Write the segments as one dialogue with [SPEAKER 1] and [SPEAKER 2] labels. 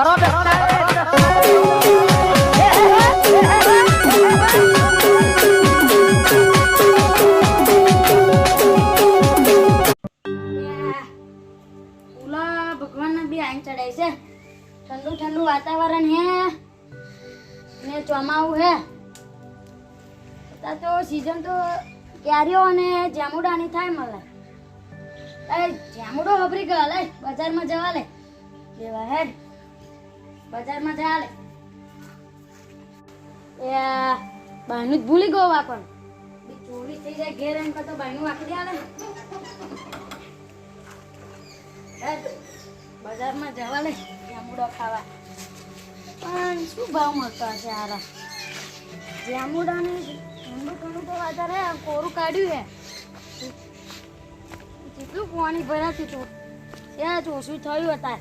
[SPEAKER 1] કરો બે
[SPEAKER 2] ઓલા ભગવાનને બી આઈન ચડાય છે. ઠંડુ ઠંડુ વાતાવરણ હે. ને ચોમાવું હે. તો સીઝન તો કેરીઓ અને જામુડાની થાય મળે. એ, જામુડો હબરી ગયો, લે, બજારમાં જવા લે. લેવા હેડ. બજારમાં જવા લે એ આ બહારનું જ ભૂલી ગયો વાપણ. ચોરી થઈ જાય ઘેર એમ કરતો બહારનું વાપરી હેડ, બજારમાં જવા લે જામુડો ખાવા. પણ શું ભાવ મળતો હશે આરા જામુડાને ઠંડુ ઠંડુ તો વધારે કોરું કાઢ્યું હે. કેટલું પાણી ભરાતું હતું. ત્યાં ચોસું થયું હતા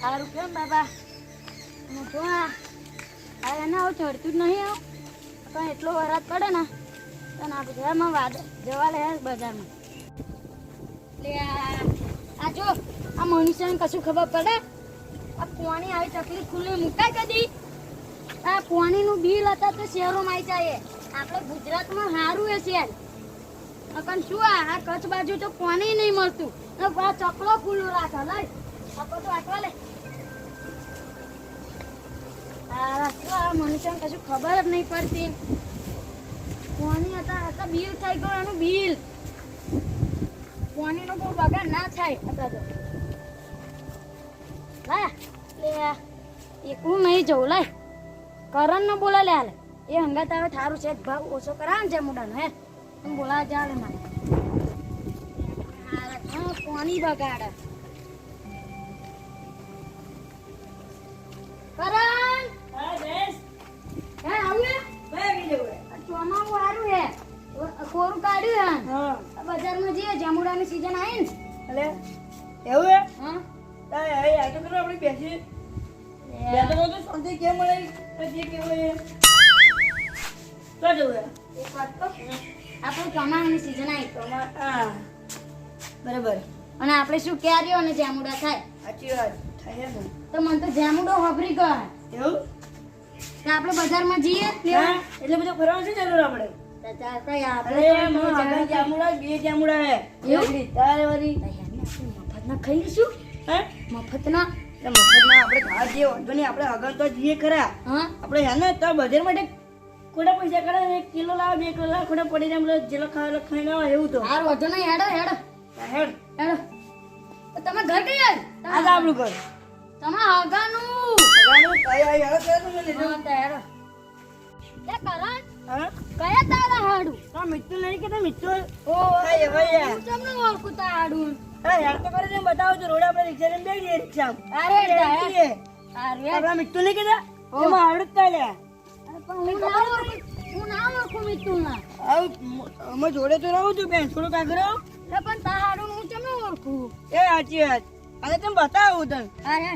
[SPEAKER 2] સારું કેમ બાબા? આ આ એને આવું ચડતું જ નહીં આવું. પણ એટલો વરાદ પડે ને, તો આ બજારમાં વાદ જવા લે બજારમાં. લે આ જો, આ મનુષ્યને કશું ખબર પડે? આ પાણી આવી તકલીફ ખુલ્લી મૂકાય કદી? આ પાણીનું બિલ હતા તો શહેરોમાં આવી જાય આપણે ગુજરાતમાં સારું એ શહેર પણ શું આ કચ્છ બાજુ તો પાણી નહીં મળતું. આ ચકલો ખુલ્લું રાખે. લઈ ચકલો તો આટવા લે. આ મનુષ્યને કશું ખબર જ નહીં પડતી. કોની હતા? હતા બિલ થઈ ગયો એનું બિલ. પાણીનો કોઈ બગાડ ના થાય. હતા તો લે એકલું નહીં જવું લાય કરણ ન બોલા લે હાલે. એ હંગાત આવે થારું છે ભાવ ઓછો કરાવે ને જમુડાનો હે. તમે બોલા જા મારે. હા, પાણી બગાડે. શું કેરીઓ અને જામુડા થાય?
[SPEAKER 3] સાચી વાત. થાય ને.
[SPEAKER 2] તો મને તો જામુડો હબરી ગયો
[SPEAKER 3] એવું?
[SPEAKER 2] તો આપણે બજારમાં જઈએ
[SPEAKER 3] એટલે બધું ફરવાનું છે જરૂર આપણે?
[SPEAKER 2] આપણે ખાઈ
[SPEAKER 3] ખોટા પૈસા કરે એક કિલો લાવે બે કિલો લાવ ખોટા પડી જાય આપણે જેટલો ખાવા એટલો ખાઈને આવે એવું તો.
[SPEAKER 2] હાર વધુ નહીં. હેડો હેડો.
[SPEAKER 3] હેડ.
[SPEAKER 2] હેડો. તમે ઘર કઈ
[SPEAKER 3] આજ આપણું ઘર.
[SPEAKER 2] તમે આગાનું
[SPEAKER 3] આગાનું કઈ આઈ હવે તો તમે લેજો.
[SPEAKER 2] હા તો એ કરણ
[SPEAKER 3] હા?
[SPEAKER 2] કયા તારા હાડું?
[SPEAKER 3] તો મિત્તુ નહીં કેતા મિત્તુ
[SPEAKER 2] ઓ
[SPEAKER 3] ભાઈ ભાઈ.
[SPEAKER 2] હું તમને ઓળખું તા હાડું?
[SPEAKER 3] અરે યાર તો કરે છે બતાવો છો રોડ આપણે રિક્ષા લઈને બેસીએ રિક્ષા
[SPEAKER 2] અરે.
[SPEAKER 3] બેસીએ આપણા મિત્તુ નહીં કેતા એમાં હાડું તા
[SPEAKER 2] લે પણ હું ના ઓળખું હું ના ઓળખું મિતુલના
[SPEAKER 3] આવ અમે જોડે તો રહું છું બેન. થોડું આગળ
[SPEAKER 2] પણ તા હાડું હું ચમે ઓળખું?
[SPEAKER 3] એ સાચી વાત. અને તમે બતાવું તને.
[SPEAKER 2] અરે.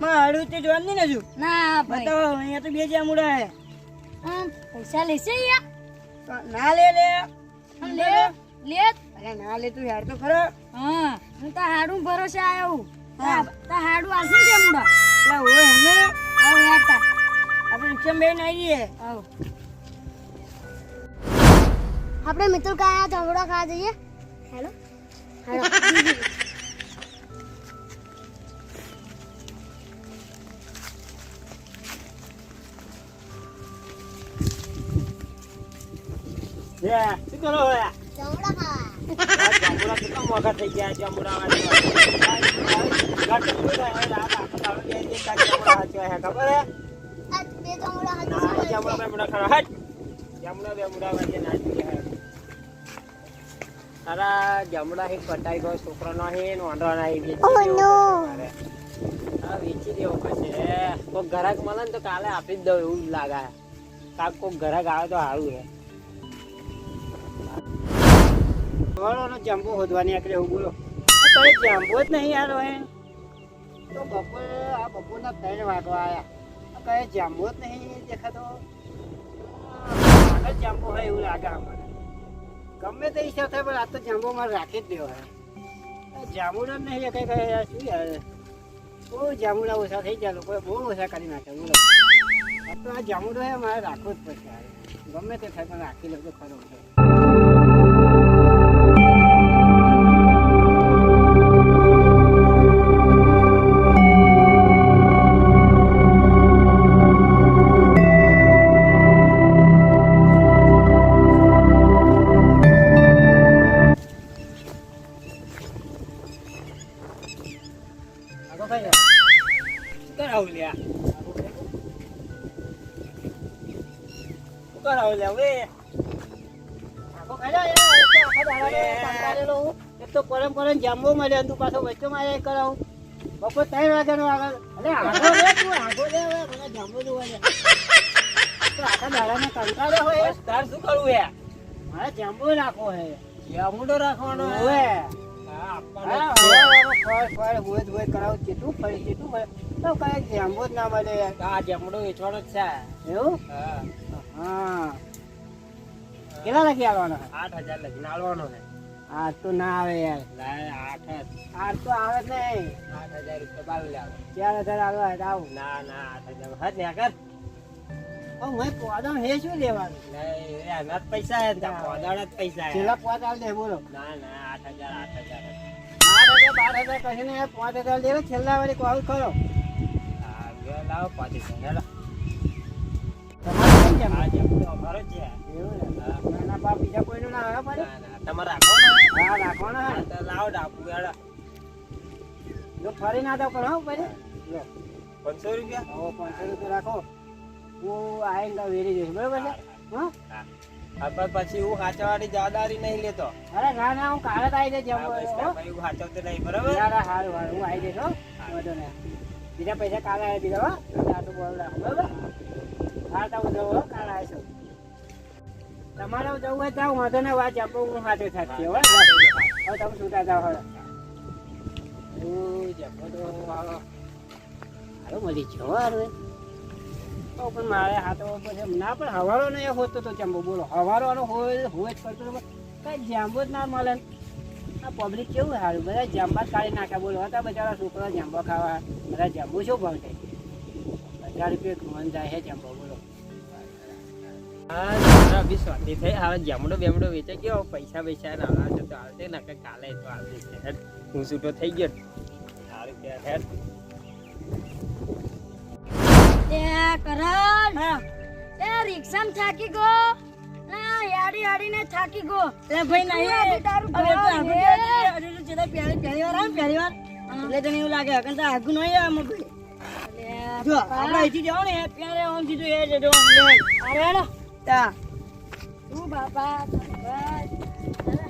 [SPEAKER 3] માં હાડું તે જોવા નહીં ને હજુ
[SPEAKER 2] ના ભાઈ.
[SPEAKER 3] બતાવો અહીંયા તો બે જામુડા હે
[SPEAKER 2] પૈસા લેશે યા
[SPEAKER 3] ના લે લે.
[SPEAKER 2] લે લે.
[SPEAKER 3] અરે ના લે તું યાર તો ખરો.
[SPEAKER 2] હા હું તો હાડું ભરોસે આવ્યો હું.
[SPEAKER 3] હા.
[SPEAKER 2] તા- હાડું આવશે ને મુડા
[SPEAKER 3] એટલે હોય હમે
[SPEAKER 2] આવો યાર તા.
[SPEAKER 3] આપણે રિક્ષામાં બેન આવીએ.
[SPEAKER 2] આવો. આપણે મિતુલ કયા જમડા ખાવા જઈએ. હેલો હેલો
[SPEAKER 4] શું કરો હવે
[SPEAKER 2] જમડા ખાવા
[SPEAKER 4] આ જાંબુડા કેટલા મોંઘા થઈ ગયા જાંબુડા વાળી વાત. ઘટ કોઈ ના હોય, આ આખો દાડો બે એક કાચ જાંબુડા હાચવા હે, ખબર હે?
[SPEAKER 2] આ બે જમડા
[SPEAKER 4] ના, જાંબુડા બેંબુડા ખરા, હટ. જાંબુડા બેંબુડા વાળી ના જોઈએ હે. તારા જમડા હી કટાઈ ગયો છોકરાનો હી ને વાંઢવાનો હી પડશે મારે. હા, વેચી દેવો પડશે કોઈ ઘરાક મળે ને તો કાલે આપી જ દઉં એવું લાગે. કાક કોક ઘરાક આવે તો સારું રહે. વળોનો જાંબુ હોદવાની આકડે હું બોલો. તો એ જાંબુ જ નહીં યાર હવે તો બપોર આ બપોરના ત્રણ વાગવા આવ્યા કઈ જાંબુ જ નહીં દેખાતો. જાંબુ હોય એવું લાગે આપણને ગમે તે હિસાબ થાય, પણ આ તો જાંબુ મારે રાખી જ દેવાય જાંબુડા નહીં કઈ કઈ શું યાર? બહુ જાંબુડા ઓછા થઈ ગયા લોકોએ બહુ ઓછા કરી નાખ્યા બોલો. આ તો આ મારે રાખવું જ પડશે ગમે તે થાય, પણ રાખી લઉં તો ખરો કરાવું હવે? એક તો હું. પરમ પરમ મળ્યો તું પાછો બપોર ત્રણ વાગ્યાનો આગળ અલે આગો લે તું આગો લે હવે મને જાંબુ જોવા લે તો આખા દાડાનો કંટાળો હોય તાર શું કરવું યાર મારે જાંબુ રાખવો હે જાંબુડો રાખવાનો હા, હવે ફળ ફળ હોય જ કરાવું કેટલું ફળી કેટલું ફળે. તો કઈ જાંબુ જ ના મળે. આ જાંબુડો વેચવાનો જ છે. એવું? હા. કેટલા લખી આવવાનો આઠ હજાર લખી આવવાનો છે. આઠ તો ના આવે યાર. આઠ આઠ તો આવે જ નહીં. આઠ હજાર રૂપિયા બાલ ચાર હજાર આવે. ના ના આઠ હજાર. હદ ને કર હું પોદા હે શું લેવાનું? એના પૈસા હે પોદા જ પૈસા છેલ્લા દે બોલો. ના ના આઠ હજાર આઠ હજાર બાર હજાર કહીને પાંચ હજાર લેવો છેલ્લા વાળી કોલ કરો. લાવો પાંચ હજાર તમારો છે. એવું ને ના ના બીજા કોઈનું ના આવે તમારે રાખવાનો હા રાખવાનો લાવો ડાકુ હેડા જો ફરી ના દો પણ પાંચસો રૂપિયા? હો પાંચસો રૂપિયા રાખો. હું આઈને વેરી જઈશ. બરોબર છે? હા.
[SPEAKER 1] પણ પછી હું હાચવાડી જવાબદારી નહીં લેતો.
[SPEAKER 4] અરે ના ના હું કાલે આવી
[SPEAKER 1] હો ભાઈ હું હાચવતો નહીં બરાબર?
[SPEAKER 4] ના ના હારું હારું હું આવી જઈશ હો. વાંધો નહીં. બીજા પૈસા કાલે આવી દીધા હો. આટલું બોલ બરાબર? હાલ તો હું જવું હો કાલે આવીશું. તમારે જવું હોય ત્યાં વાંધો ને વાત આપો હું હાથે થાકી હવે હવે તમે છૂટા જાઓ હવે. હું. જપો તો હારો મળી જવા તો પણ મારે હાથો પછી ના, પણ હવારો નહીં હોતો તો જમ્બો બોલો? હવારો હોય હોય જ કરતો કઈ જાંબો જ ના મળે. આ પબ્લિક કેવું સારું બધા જાંબા જ કાઢી નાખ્યા. બોલો, હતા બચારા છોકરા જાંબા ખાવા. બધા જાંબુ શું ભાવ થાય હજાર રૂપિયા મન જાય છે જાંબો બોલો.
[SPEAKER 1] હા બી સ્વાદી થઈ. હવે જમણો બેમડો વેચાઈ ગયો. પૈસા પૈસા છે તો આવશે ને કાલે તો આવશે હું છૂટો થઈ ગયો. સારું કે
[SPEAKER 2] એ કરણ. એ રિક્ષામાં થાકી ગયો ના યાડી યાડીને થાકી ગયો
[SPEAKER 3] લે ભાઈ ના
[SPEAKER 2] એ તારું
[SPEAKER 3] હવે તો
[SPEAKER 2] ભાવ
[SPEAKER 3] અરે
[SPEAKER 2] લે.
[SPEAKER 3] તો છેલ્લે પહેલી પહેલી વાર આમ ને પહેલી વાર. એટલે તને એવું લાગે અગર તો આગળ નહીં મો મગજ જો આપણે અહીંથી જાવ ને ત્યારે આમ સીધું એ લે.
[SPEAKER 2] અરે.
[SPEAKER 3] તા.
[SPEAKER 2] તું બાપા તારું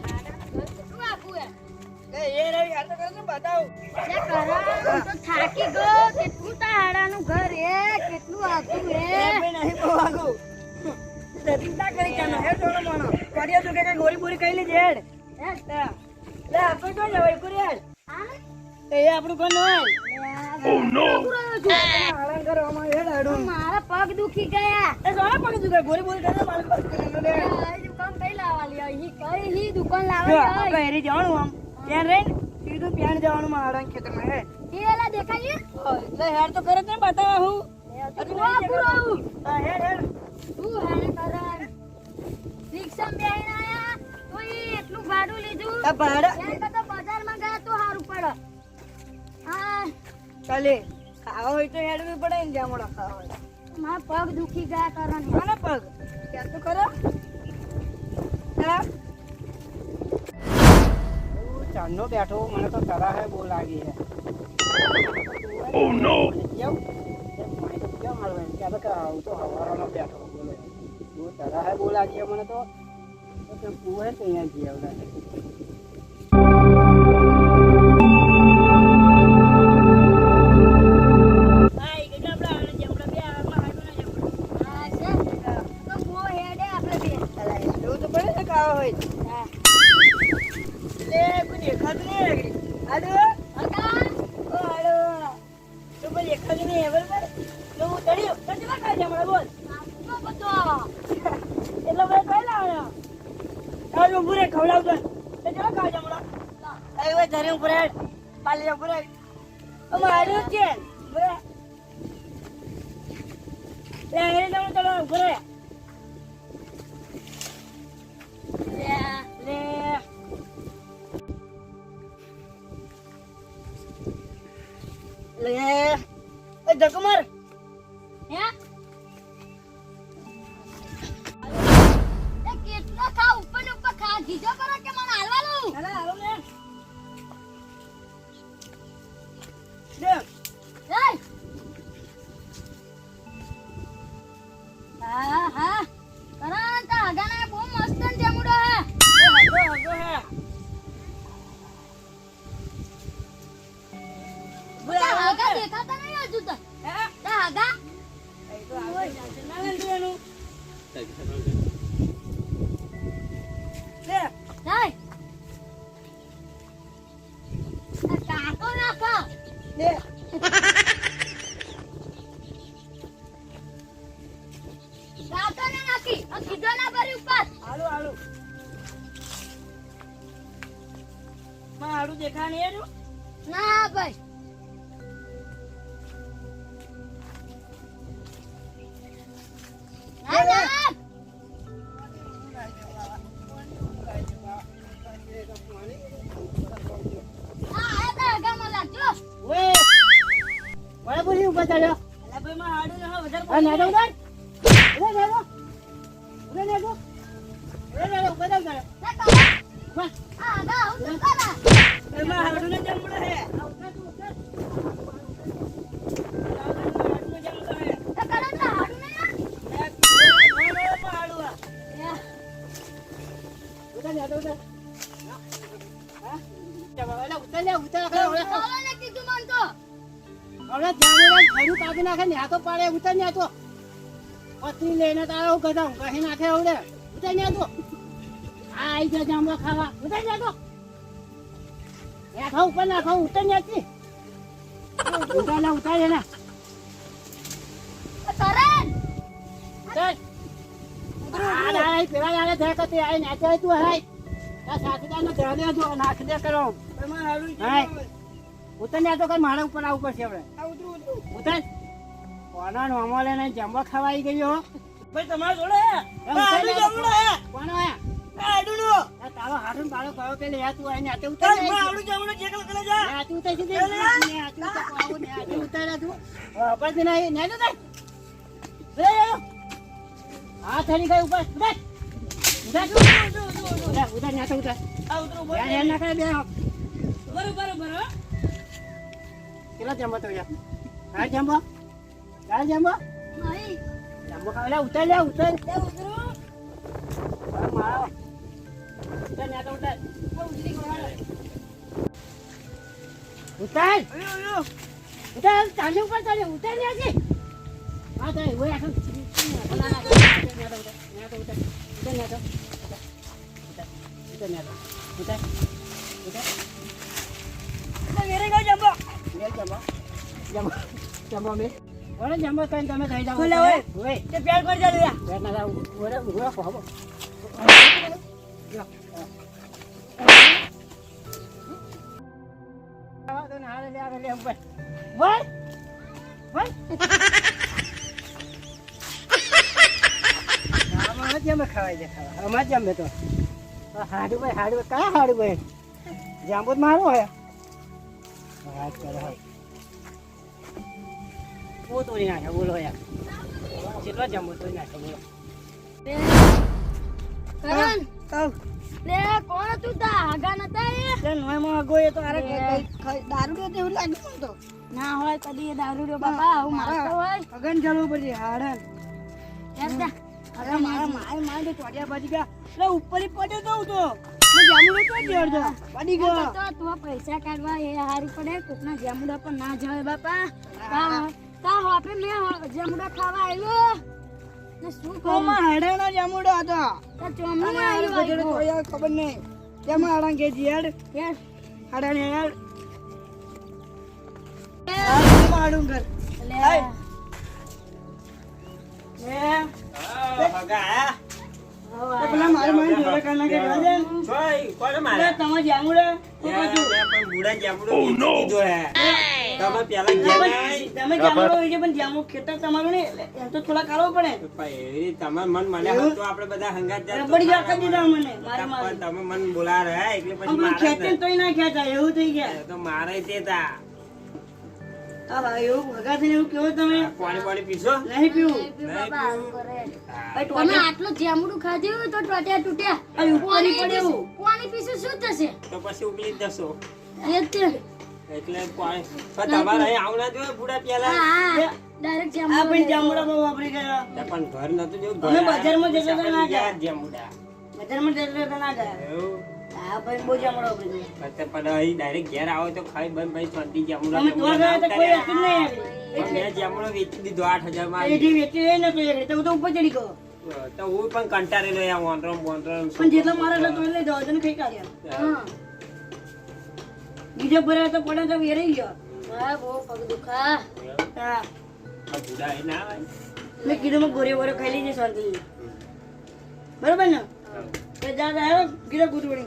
[SPEAKER 3] એ રહી આ તો કરે છે બતાવું.
[SPEAKER 2] લે કરણ, હું તો થાકી ગયો કેટલું તારા ઘર હે કેટલું આઘું
[SPEAKER 3] લે, નહીં બહુ ચિંતા કરી ચાલો હેડ જોડો માનો કર્યો તું કે કઈ બોરી કઈ લીધી હેડ. હેડ લે આપણે કોણ જવાય કુરી એ આપણું કોણ હોય
[SPEAKER 2] લે, આ આઘું રહ્યો છું.
[SPEAKER 3] આરામ કરો અમારે હેડ હેડું
[SPEAKER 2] મારા પગ દુખી ગયા.
[SPEAKER 3] એ સોના પડી તું ગોળી બોરી કરે મારું પગ દુખી ગયું લે.
[SPEAKER 2] આ દુકાન કઈ લાવવાની હી દુકાન
[SPEAKER 3] જો
[SPEAKER 2] લાવવાની
[SPEAKER 3] આપણે હેરી આમ. ત્યાં રહીને સીધું ત્યાં જવાનું મારા ખેતરમાં
[SPEAKER 2] હે. એલા દેખાય
[SPEAKER 3] એટલે હેર તો કરે ને બતાવા હું.
[SPEAKER 2] તું આઘું રહ્યું.
[SPEAKER 3] હા હેડ હેડ
[SPEAKER 2] તું હેને કરણ. રિક્ષામાં બેહીને આયા, તો એટલું ભાડું લીધું.
[SPEAKER 3] આ ભાડા
[SPEAKER 2] બજારમાં ગયા તો સારું પડે. હા.
[SPEAKER 3] ચાલે ખાવા હોય તો હેડવી પડે ને જ્યાં મોડા ખાવા હોય.
[SPEAKER 2] મારા પગ દુખી ગયા કરણ
[SPEAKER 3] આના પગ? ત્યાં તો ખરો. હું
[SPEAKER 4] બેઠો મને તો તરા હે બહુ લાગી છે ઓ નો આપણે તો હવારોનો બેઠો બોલો. બહુ તરા હે બહુ લાગી મને તો. તો તે કુએ તો
[SPEAKER 3] હા એ કે આપણે આને જમણા બે આમાં હાડું ના જમણા
[SPEAKER 2] હા છે તો બહુ હેડે આપણે બે
[SPEAKER 3] ચાલે એવું તો પડે ને.
[SPEAKER 2] હા
[SPEAKER 3] હું તળ્યો ચલા ખાય બોલ? એટલો બધો કઈ લાવ્યો આ જો પૂરે ખવડાવતો તો ચલા ખાય હમણાં એ ભાઈ ધરે ઉપર હેડ પાલી ઉપર હેડ મારું છે લે એ તમે ચલો એ માં હાડું દેખા નહીં એનું
[SPEAKER 2] ના ભાઈ ના હા
[SPEAKER 3] હા
[SPEAKER 2] હું
[SPEAKER 3] હે હે
[SPEAKER 4] હા પતરી લઈને તારો હું કદા કહી નાખે આવડે ઉતર ને તો આ આઈ જા જામડો ખાવા ઉતર ને તો નાખો ઉપર નાખો ઉતર ને આથી ઉતર ને ઉતર. આ દાડા પેલા દાડા થયા કે તે આઈ નાચે તું હાય આ સાથીદારનો ધ્યાન દે તું નાખ દે કરો.
[SPEAKER 3] ભાઈ માં હાડું
[SPEAKER 4] હાય.
[SPEAKER 3] જમડો
[SPEAKER 4] ઉતર ને તો કઈ મારા ઉપર આવું પડશે છે
[SPEAKER 3] આ ઉતરું
[SPEAKER 4] કોનો નોમો લઈને જમવા ખવાઈ ગયો
[SPEAKER 3] ભાઈ તમારા જોડે
[SPEAKER 4] કોનો આયા
[SPEAKER 3] આ નો
[SPEAKER 4] હાડું બાળો કયો પેલે યા તું આઈને આતે ઉતર ને
[SPEAKER 3] માં આવડું જમડો જે. કલ કરે જા
[SPEAKER 4] આ તું ઉતર સીધી ને આ તું ઉતર આવો ને આ તું ઉતર તું દે નહીં ને તો લે આ થરી ગઈ ઉપર ઉતર ઉતર ઉતર ઉતર ને આતે ઉતર.
[SPEAKER 3] આ ઉતરું બોલ
[SPEAKER 4] યાર યાર ના કરે બે
[SPEAKER 3] બરોબર બરો બરો
[SPEAKER 4] કેટલા જમ્બો તો યાર. હા જમવા ચાલ જમ્બો?
[SPEAKER 2] નહીં.
[SPEAKER 4] જમ્બો ખાવા લે ઉતર લે ઉતર.
[SPEAKER 3] એ ઉતરું.
[SPEAKER 4] મારો. ઉતર ઉતર ચાલી ઉપર ચાલી ઉતાર આજે હા તો ઓય આખું કઈ તમે થઈ જાવ
[SPEAKER 3] હોય. પ્યાર કરી લે
[SPEAKER 4] જાવ લે આવે લે ઉપર. બોલ બોલ આમાં જમે ખવાય છે ખાવા આમાં જ જમે તો. હાડું ભાઈ હાડું કયા હાડું ભાઈ? જાંબુ જ મારો હે વાત કરે હોય નાખે બોલો યાર. કેટલો જંબુ તોડી નાખે બોલો.
[SPEAKER 2] કરણ. લે કોણ તું તા?
[SPEAKER 3] નોયમાં તો અરે દારૂ લાગ્યું મને તો.
[SPEAKER 2] ના હોય કદી દારૂ દારૂ બાપા હું મારતો હોય.
[SPEAKER 3] અગન ચાલવું પડશે હાડન. અરે મારા માય માય ચોડિયા બાજી ગયા. એટલે ઉપર પડ્યો તો તો. હું જામુડો તો દેડતો પડી ગયો.
[SPEAKER 2] તો તું પૈસા કાઢવા એ હારી પડે. કોકના જામુડા પર ના જવાય બાપા. તા હોપે મે જામુડા ખાવા આવ્યો ને શું
[SPEAKER 3] કોમાં હાડાનો જામુડો હતો?
[SPEAKER 2] તો ચોમી
[SPEAKER 3] અને
[SPEAKER 2] આયલો
[SPEAKER 3] આ ગજેડો તો યાર ખબર નહીં. તેમાં હાડા કે જીયાડ
[SPEAKER 2] યાર
[SPEAKER 3] હાડાને યાર મારે અરે તમારે જામુડો
[SPEAKER 1] જામડો કીધો હે તમે પેલા
[SPEAKER 3] તમે જામડો હોય છે પણ જામો ખેતર તમારું ને એટલે એમ તો થોડા કાઢવો પડે.
[SPEAKER 1] પણ તમે મન મને? તો આપણે બધા હંગાત
[SPEAKER 3] રબડી
[SPEAKER 1] મારા
[SPEAKER 3] દીધા મને મારી
[SPEAKER 1] તમે મન બોલા રહ્યા એટલે પછી મારે
[SPEAKER 3] ખેંચે તોય ના ખેંચાય એવું થઈ ગયા.
[SPEAKER 1] તો મારે તે તા.
[SPEAKER 3] હા એવું ભગા થઈને એવું કેવો તમે?
[SPEAKER 1] પાણી પાણી પીશો?
[SPEAKER 3] નહીં પીવું.
[SPEAKER 2] પીવું. બાબા આવું કરે.
[SPEAKER 3] ભાઈ
[SPEAKER 2] તમે આટલું જામડું ખાધું તો ટોટ્યા તૂટ્યા.
[SPEAKER 3] આ ઉપર નહીં પડે એવું.
[SPEAKER 2] પાણી પીશું શું થશે?
[SPEAKER 1] તો પછી ઉકલી જ જશો. એટલે પણ તમારે અહીં આવના જોઈએ બુડા પેલા
[SPEAKER 2] હા હા. ડાયરેક્ટ
[SPEAKER 3] આ પણ
[SPEAKER 2] જામડું
[SPEAKER 3] બહુ વાપરી ગયા.
[SPEAKER 1] પણ ઘર નતું જેવું.
[SPEAKER 3] અમે બજારમાં જતા હતા ના ગયા.
[SPEAKER 1] જમુડા
[SPEAKER 3] બજારમાં જતા હતા ના ગયા.
[SPEAKER 1] એવું?
[SPEAKER 3] હા ભાઈ બહુ જામડા વાપરી ગયા.
[SPEAKER 1] પણ અહીં ડાયરેક્ટ ઘેર આવો તો ખાઈ બંધ ભાઈ શાંતિ જમુડા
[SPEAKER 3] અમે ધોવા ગયા તો કોઈ હતું નહીં
[SPEAKER 1] પણ મેં જમણો વેચી દીધો આઠ હજારમાં
[SPEAKER 3] એથી વેચી રહી ને તો રીતે હું તો ઉપર ચડી ગયો.
[SPEAKER 1] તો હું પણ કંટાળેલો વોન્ટ્રો વોન્ટ્રો
[SPEAKER 3] પણ જેટલા મારા તો
[SPEAKER 2] હા.
[SPEAKER 3] બીજો ભરે તો પડે તો વેરાઈ ગયો.
[SPEAKER 2] હા બહુ પગ દુખા.
[SPEAKER 3] હા.
[SPEAKER 1] આ બુડા અહીં ના આવે
[SPEAKER 3] મેં કીધું મેં ગોરે ગોરે ખાઈ લીધી શાંતિ બરોબર ને? દાદા આવ્યો કીધું ગુટવડી